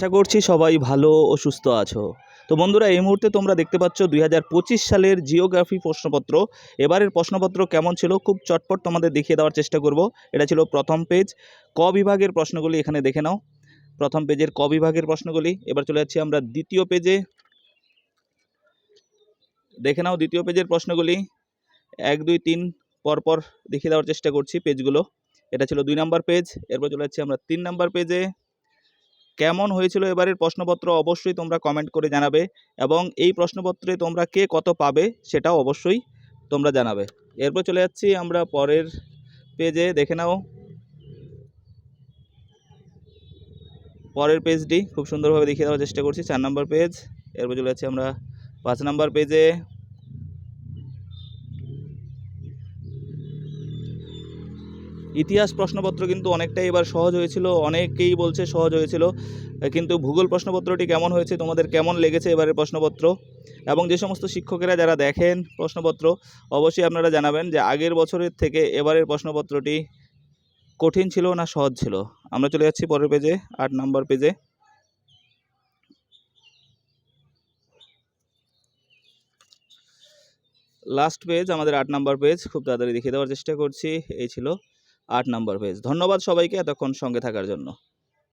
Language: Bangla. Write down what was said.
আশা করছি সবাই ভালো ও সুস্থ আছো। তো বন্ধুরা, এই মুহূর্তে তোমরা দেখতে পাচ্ছ দুই হাজার পঁচিশ সালের জিওগ্রাফি প্রশ্নপত্র। এবারের প্রশ্নপত্র কেমন ছিল খুব চটপট তোমাদের দেখিয়ে দেওয়ার চেষ্টা করব। এটা ছিল প্রথম পেজ। ক বিভাগের প্রশ্নগুলি এখানে দেখে নাও। প্রথম পেজের ক বিভাগের প্রশ্নগুলি। এবার চলে যাচ্ছি আমরা দ্বিতীয় পেজে। দেখে নাও দ্বিতীয় পেজের প্রশ্নগুলি। এক, দুই, তিন, পরপর দেখিয়ে দেওয়ার চেষ্টা করছি পেজগুলো। এটা ছিল দুই নাম্বার পেজ। এরপর চলে যাচ্ছি আমরা তিন নাম্বার পেজে। কেমন হয়েছিল এবারের প্রশ্নপত্র অবশ্যই তোমরা কমেন্ট করে জানাবে এবং এই প্রশ্নপত্রে তোমরা কে কত পাবে সেটাও অবশ্যই তোমরা জানাবে। এরপর চলে যাচ্ছি আমরা পরের পেজে দেখে নাও। পরের পেজটি খুব সুন্দরভাবে দেখিয়ে দেওয়ার চেষ্টা করছি, চার নম্বর পেজ এরপর চলে যাচ্ছি আমরা পাঁচ নম্বর পেজে ইতিহাস প্রশ্নপত্র কিন্তু অনেকটাই এবার সহজ হয়েছিল, অনেকেই বলছে সহজ হয়েছিল। কিন্তু ভূগোল প্রশ্নপত্রটি কেমন হয়েছে, তোমাদের কেমন লেগেছে এবারের প্রশ্নপত্র? এবং যে সমস্ত শিক্ষকেরা যারা দেখেন প্রশ্নপত্র, অবশ্যই আপনারা জানাবেন যে আগের বছরের থেকে এবারের প্রশ্নপত্রটি কঠিন ছিল না সহজ ছিল। আমরা চলে যাচ্ছি পরের পেজে, আট নাম্বার পেজে। লাস্ট পেজ, আমাদের আট নাম্বার পেজ, খুব তাড়াতাড়ি দেখিয়ে দেওয়ার চেষ্টা করছি, এই ছিল আট নম্বর পেজ ধন্যবাদ সবাইকে এতক্ষণ সঙ্গে থাকার জন্য।